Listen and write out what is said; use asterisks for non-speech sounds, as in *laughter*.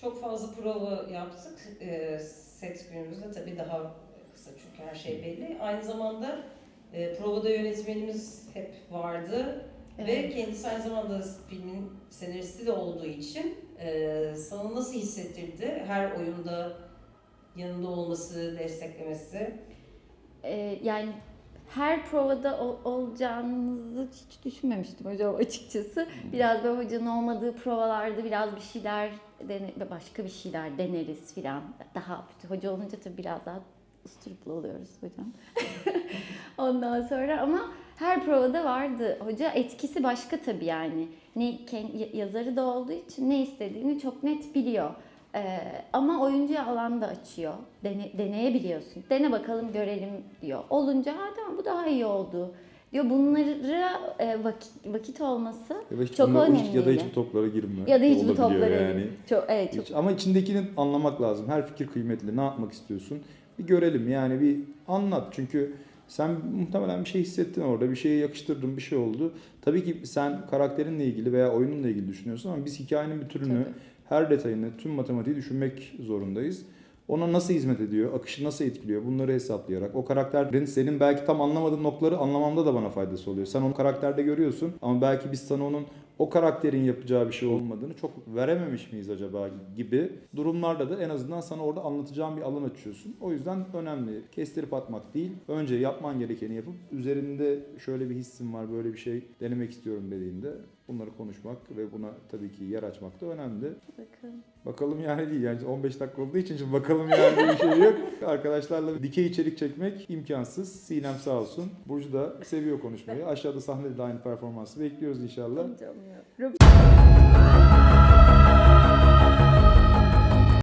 Çok fazla prova yaptık. E, set günümüzde tabii daha kısa çünkü her şey belli. Aynı zamanda e, provada yönetmenimiz hep vardı. Ve Evet. kendisi aynı zamanda filmin senaristi de olduğu için e, sana nasıl hissettirdi? Her oyunda yanında olması, desteklemesi. Ee, yani her provada ol- olacağınızı hiç düşünmemiştim hocam açıkçası. Biraz böyle hocanın olmadığı provalarda biraz bir şeyler dene, başka bir şeyler deneriz filan. Daha hoca olunca tabii biraz daha usturuplu oluyoruz hocam. *laughs* Ondan sonra ama her provada vardı. Hoca etkisi başka tabii yani. Ne yazarı da olduğu için ne istediğini çok net biliyor. Ee, ama oyuncuya alan da açıyor. Dene, deneyebiliyorsun. Dene bakalım görelim diyor. Olunca ha tamam bu daha iyi oldu diyor. Bunlara e, vakit, vakit olması Ya da hiç, Çok bunlar- önemli. ya da hiç bu toplara girme. ya da hiç bu topları yani. çok evet çok Hiç- Ama içindekini anlamak lazım. Her fikir kıymetli. Ne yapmak istiyorsun? Bir görelim yani bir anlat. Çünkü sen muhtemelen bir şey hissettin orada. Bir şeye yakıştırdın bir şey oldu. Tabii ki sen karakterinle ilgili veya oyununla ilgili düşünüyorsun ama biz hikayenin bir türünü, Tabii. her detayını, tüm matematiği düşünmek zorundayız. Ona nasıl hizmet ediyor, akışı nasıl etkiliyor bunları hesaplayarak. O karakterin senin belki tam anlamadığın noktaları anlamamda da bana faydası oluyor. Sen onu karakterde görüyorsun ama belki biz sana onun o karakterin yapacağı bir şey olmadığını çok verememiş miyiz acaba gibi durumlarda da en azından sana orada anlatacağım bir alan açıyorsun. O yüzden önemli. Kestirip atmak değil. Önce yapman gerekeni yapıp üzerinde şöyle bir hissim var, böyle bir şey denemek istiyorum dediğinde bunları konuşmak ve buna tabii ki yer açmak da önemli. bakın. Bakalım yani değil yani 15 dakika olduğu için şimdi bakalım yani diye bir şey yok. *laughs* Arkadaşlarla dikey içerik çekmek imkansız. Sinem sağ olsun. Burcu da seviyor konuşmayı. *laughs* Aşağıda sahnede de aynı performansı bekliyoruz inşallah. Hocam bilmiyorum.